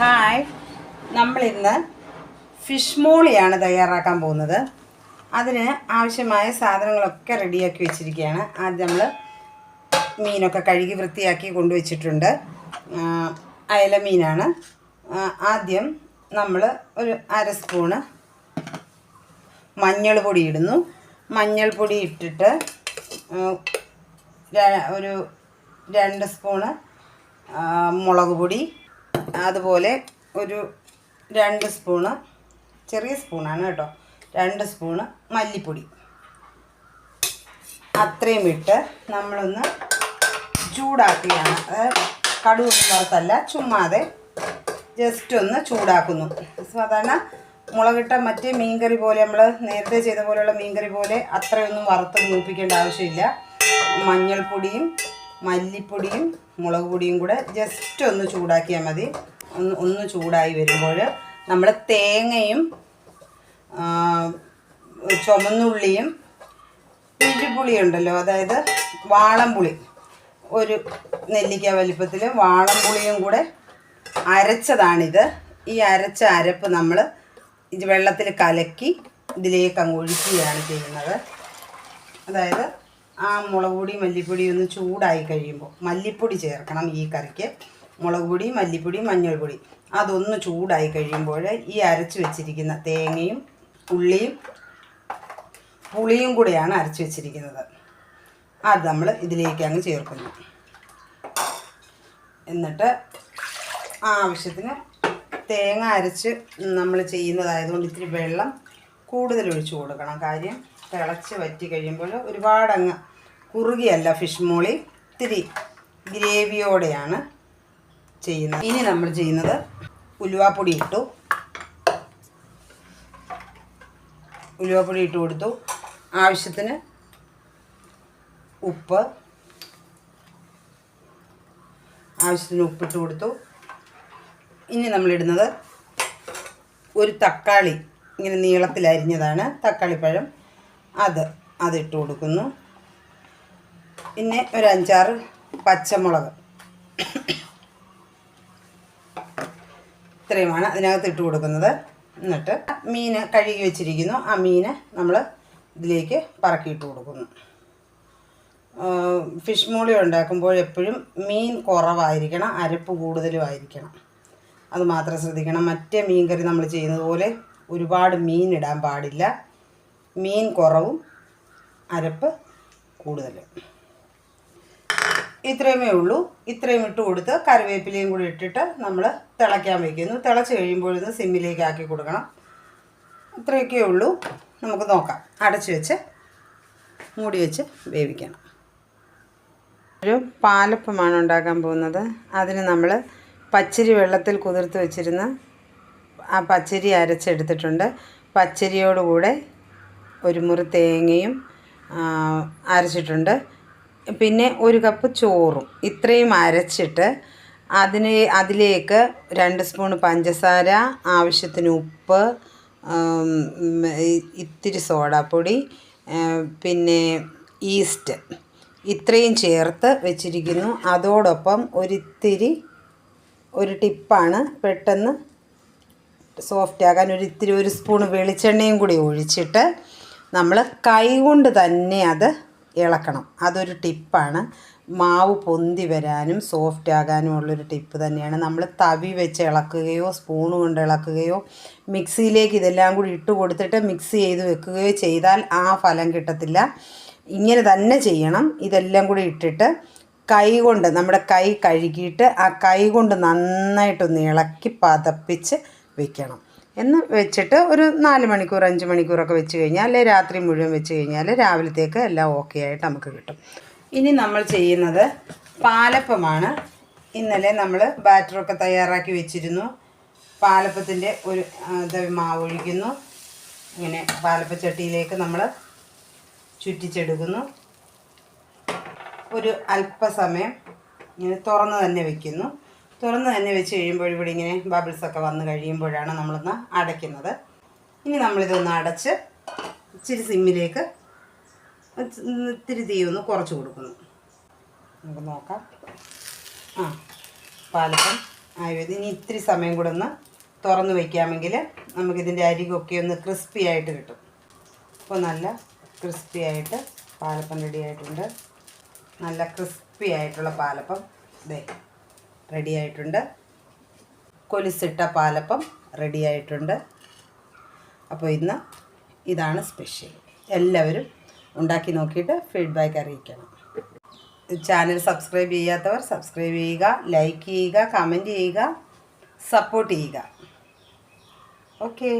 Hi നമ്മളിന്ന് fish മോളിയാണ് തയ്യാറാക്കാൻ പോകുന്നത്. അതിന് ആവശ്യമായ സാധനങ്ങളൊക്കെ റെഡിയാക്കി വെച്ചിരിക്കുകയാണ്. ആദ്യം നമ്മൾ മീനൊക്കെ കഴുകി വൃത്തിയാക്കി കൊണ്ടുവച്ചിട്ടുണ്ട്. അയല മീനാണ്. ആദ്യം നമ്മൾ ഒരു അര സ്പൂണ് മഞ്ഞൾ പൊടി ഇടുന്നു. മഞ്ഞൾപ്പൊടി ഇട്ടിട്ട് ഒരു രണ്ട് സ്പൂണ് മുളക് പൊടി അതുപോലെ ഒരു രണ്ട് സ്പൂണ് ചെറിയ സ്പൂണാണ് കേട്ടോ. രണ്ട് സ്പൂണ് മല്ലിപ്പൊടി. അത്രയും ഇട്ട് നമ്മളൊന്ന് ചൂടാക്കുകയാണ്. അത് കടുവൊന്നും വറുത്തല്ല ചുമ്മാതെ ജസ്റ്റ് ഒന്ന് ചൂടാക്കുന്നു. സാധാരണ മുളകിട്ട മറ്റേ മീൻകറി പോലെ നമ്മൾ നേരത്തെ ചെയ്ത പോലെയുള്ള മീൻകറി പോലെ അത്രയൊന്നും വറുത്ത് മൂപ്പിക്കേണ്ട ആവശ്യമില്ല. മഞ്ഞൾപ്പൊടിയും മല്ലിപ്പൊടിയും മുളക് പൊടിയും കൂടെ ജസ്റ്റ് ഒന്ന് ചൂടാക്കിയാൽ മതി. ഒന്ന് ഒന്ന് ചൂടായി വരുമ്പോൾ നമ്മൾ തേങ്ങയും ചുമന്നുള്ളിയും ഉണ്ടല്ലോ അതായത് വാളംപുളി. ഒരു നെല്ലിക്ക വലിപ്പത്തിൽ വാളംപുളിയും കൂടെ അരച്ചതാണിത്. ഈ അരച്ച അരപ്പ് നമ്മൾ ഇത് വെള്ളത്തിൽ കലക്കി ഇതിലേക്ക് അങ്ങ് ഒഴിക്കുകയാണ് ചെയ്യുന്നത്. അതായത് ആ മുളക് പൊടി മല്ലിപ്പൊടി ഒന്ന് ചൂടായി കഴിയുമ്പോൾ മല്ലിപ്പൊടി ചേർക്കണം ഈ കറിക്ക്. മുളക് പൊടി മല്ലിപ്പൊടി മഞ്ഞൾപ്പൊടി. അതൊന്ന് ചൂടായി കഴിയുമ്പോൾ ഈ അരച്ച് വെച്ചിരിക്കുന്ന തേങ്ങയും ഉള്ളിയും പുളിയും കൂടെയാണ് അരച്ച് വെച്ചിരിക്കുന്നത്. അത് നമ്മൾ ഇതിലേക്ക് അങ്ങ് ചേർക്കുന്നു. എന്നിട്ട് ആവശ്യത്തിന് തേങ്ങ അരച്ച് നമ്മൾ ചെയ്യുന്നതായതുകൊണ്ട് ഇത്തിരി വെള്ളം കൂടുതൽ ഒഴിച്ചു കൊടുക്കണം. കാര്യം തിളച്ച് വറ്റി കഴിയുമ്പോൾ ഒരുപാടങ്ങ് കുറുകിയല്ല ഫിഷ് മോളി ഇത്തിരി ഗ്രേവിയോടെയാണ് ചെയ്യുന്നത്. ഇനി നമ്മൾ ചെയ്യുന്നത് ഉലുവാപ്പൊടി ഇട്ടു. ഉലുവാപ്പൊടി ഇട്ട് കൊടുത്തു. ആവശ്യത്തിന് ഉപ്പ്. ആവശ്യത്തിന് ഉപ്പിട്ട് കൊടുത്തു. ഇനി നമ്മളിടുന്നത് ഒരു തക്കാളി. ഇങ്ങനെ നീളത്തിൽ അരിഞ്ഞതാണ് തക്കാളിപ്പഴം അത് അതിട്ട് കൊടുക്കുന്നു. പിന്നെ ഒരു അഞ്ചാറ് പച്ചമുളക്. ഇത്രയുമാണ് അതിനകത്ത് ഇട്ട് കൊടുക്കുന്നത്. എന്നിട്ട് മീൻ കഴുകി വെച്ചിരിക്കുന്നു. ആ മീന് നമ്മൾ ഇതിലേക്ക് പറക്കിയിട്ട് കൊടുക്കുന്നു. ഫിഷ് മോളി ഉണ്ടാക്കുമ്പോൾ എപ്പോഴും മീൻ കുറവായിരിക്കണം അരപ്പ് കൂടുതലും ആയിരിക്കണം. അത് മാത്രം ശ്രദ്ധിക്കണം. മറ്റേ മീൻ കറി നമ്മൾ ചെയ്യുന്നത് പോലെ ഒരുപാട് മീൻ ഇടാൻ പാടില്ല. മീൻ കുറവും അരപ്പ് കൂടുതലും ഇത്രയുമേ ഉള്ളൂ. ഇത്രയും ഇട്ട് കൊടുത്ത് കറിവേപ്പിലയും കൂടി ഇട്ടിട്ട് നമ്മൾ തിളയ്ക്കാൻ വയ്ക്കുന്നു തിളച്ച് കഴിയുമ്പോഴൊന്ന് സിമ്മിലേക്ക് ആക്കി കൊടുക്കണം. ഇത്രയൊക്കെ ഉള്ളൂ. നമുക്ക് നോക്കാം. അടച്ച് വെച്ച് മൂടി വെച്ച് വേവിക്കണം. ഒരു പാലപ്പമാണ് ഉണ്ടാക്കാൻ പോകുന്നത്. അതിന് നമ്മൾ പച്ചരി വെള്ളത്തിൽ കുതിർത്ത് വെച്ചിരുന്ന ആ പച്ചരി അരച്ചെടുത്തിട്ടുണ്ട്. പച്ചരിയോടുകൂടെ ഒരു മുറി തേങ്ങയും അരച്ചിട്ടുണ്ട്. പിന്നെ ഒരു കപ്പ് ചോറും. ഇത്രയും അരച്ചിട്ട് അതിന് അതിലേക്ക് രണ്ട് സ്പൂൺ പഞ്ചസാര ആവശ്യത്തിന് ഉപ്പ് ഇത്തിരി സോഡാപ്പൊടി പിന്നെ ഈസ്റ്റ്. ഇത്രയും ചേർത്ത് വെച്ചിരിക്കുന്നു. അതോടൊപ്പം ഒരിത്തിരി ഒരു ടിപ്പാണ് പെട്ടെന്ന് സോഫ്റ്റ് ആകാൻ ഒരു ഇത്തിരി ഒരു സ്പൂൺ വെളിച്ചെണ്ണയും കൂടി ഒഴിച്ചിട്ട് നമ്മൾ കൈകൊണ്ട് തന്നെ അത് ഇളക്കണം. അതൊരു ടിപ്പാണ്. മാവ് പൊന്തി വരാനും സോഫ്റ്റ് ആകാനും ഉള്ളൊരു ടിപ്പ് തന്നെയാണ്. നമ്മൾ തവി വെച്ച് ഇളക്കുകയോ സ്പൂൺ കൊണ്ട് ഇളക്കുകയോ മിക്സിയിലേക്ക് ഇതെല്ലാം കൂടി ഇട്ട് കൊടുത്തിട്ട് മിക്സ് ചെയ്ത് വെക്കുകയോ ചെയ്താൽ ആ ഫലം കിട്ടത്തില്ല. ഇങ്ങനെ തന്നെ ചെയ്യണം. ഇതെല്ലാം കൂടി ഇട്ടിട്ട് കൈ കൊണ്ട് നമ്മുടെ കൈ കഴുകിയിട്ട് ആ കൈ കൊണ്ട് നന്നായിട്ടൊന്ന് ഇളക്കി പതപ്പിച്ച് വെക്കണം. എന്ന് വെച്ചിട്ട് ഒരു നാല് മണിക്കൂർ അഞ്ച് മണിക്കൂറൊക്കെ വെച്ച് കഴിഞ്ഞാൽ അല്ലെ രാത്രി മുഴുവൻ വെച്ച് കഴിഞ്ഞാൽ രാവിലത്തേക്ക് എല്ലാം ഓക്കെ ആയിട്ട് നമുക്ക് കിട്ടും. ഇനി നമ്മൾ ചെയ്യുന്നത് പാലപ്പമാണ്. ഇന്നലെ നമ്മൾ ബാറ്ററൊക്കെ തയ്യാറാക്കി വെച്ചിരുന്നു. പാലപ്പത്തിന്റെ ഒരു മാവ് ഒഴിക്കുന്നു. ഇങ്ങനെ പാലപ്പച്ചട്ടിയിലേക്ക് നമ്മൾ ചുറ്റിച്ചെടുക്കുന്നു. ഒരു അല്പസമയം ഇങ്ങനെ തുറന്ന് തന്നെ വെക്കുന്നു. തുറന്ന് തന്നെ വെച്ച് കഴിയുമ്പോൾ ഇവിടെ ഇങ്ങനെ ബബിൾസൊക്കെ വന്ന് കഴിയുമ്പോഴാണ് നമ്മളൊന്ന് അടയ്ക്കുന്നത്. ഇനി നമ്മളിതൊന്ന് അടച്ച് ഇച്ചിരി സിമ്മിലേക്ക് ഇത്തിരി തീ ഒന്ന് കുറച്ച് കൊടുക്കുന്നു. നമുക്ക് നോക്കാം. ആ പാലപ്പം ആയുർവേദം. ഇനി ഇത്തിരി സമയം കൂടെ ഒന്ന് തുറന്ന് വയ്ക്കാമെങ്കിൽ നമുക്കിതിന്റെ അരികൊക്കെ ഒന്ന് ക്രിസ്പി ആയിട്ട് കിട്ടും. അപ്പോൾ നല്ല ക്രിസ്പി ആയിട്ട് പാലപ്പം റെഡി ആയിട്ടുണ്ട്. നല്ല ക്രിസ്പി ആയിട്ടുള്ള പാലപ്പം. ഇതേ റെഡി ആയിട്ടുണ്ട് കൊലുസിട്ട പാലപ്പം റെഡി ആയിട്ടുണ്ട് അപ്പോൾ ഇന്ന് ഇതാണ് സ്പെഷ്യൽ. എല്ലാവരും ഉണ്ടാക്കി നോക്കിയിട്ട് ഫീഡ്ബാക്ക് അറിയിക്കണം. ചാനൽ സബ്സ്ക്രൈബ് ചെയ്യാത്തവർ സബ്സ്ക്രൈബ് ചെയ്യുക ലൈക്ക് ചെയ്യുക കമന്റ് ചെയ്യുക സപ്പോർട്ട് ചെയ്യുക. ഓക്കേ.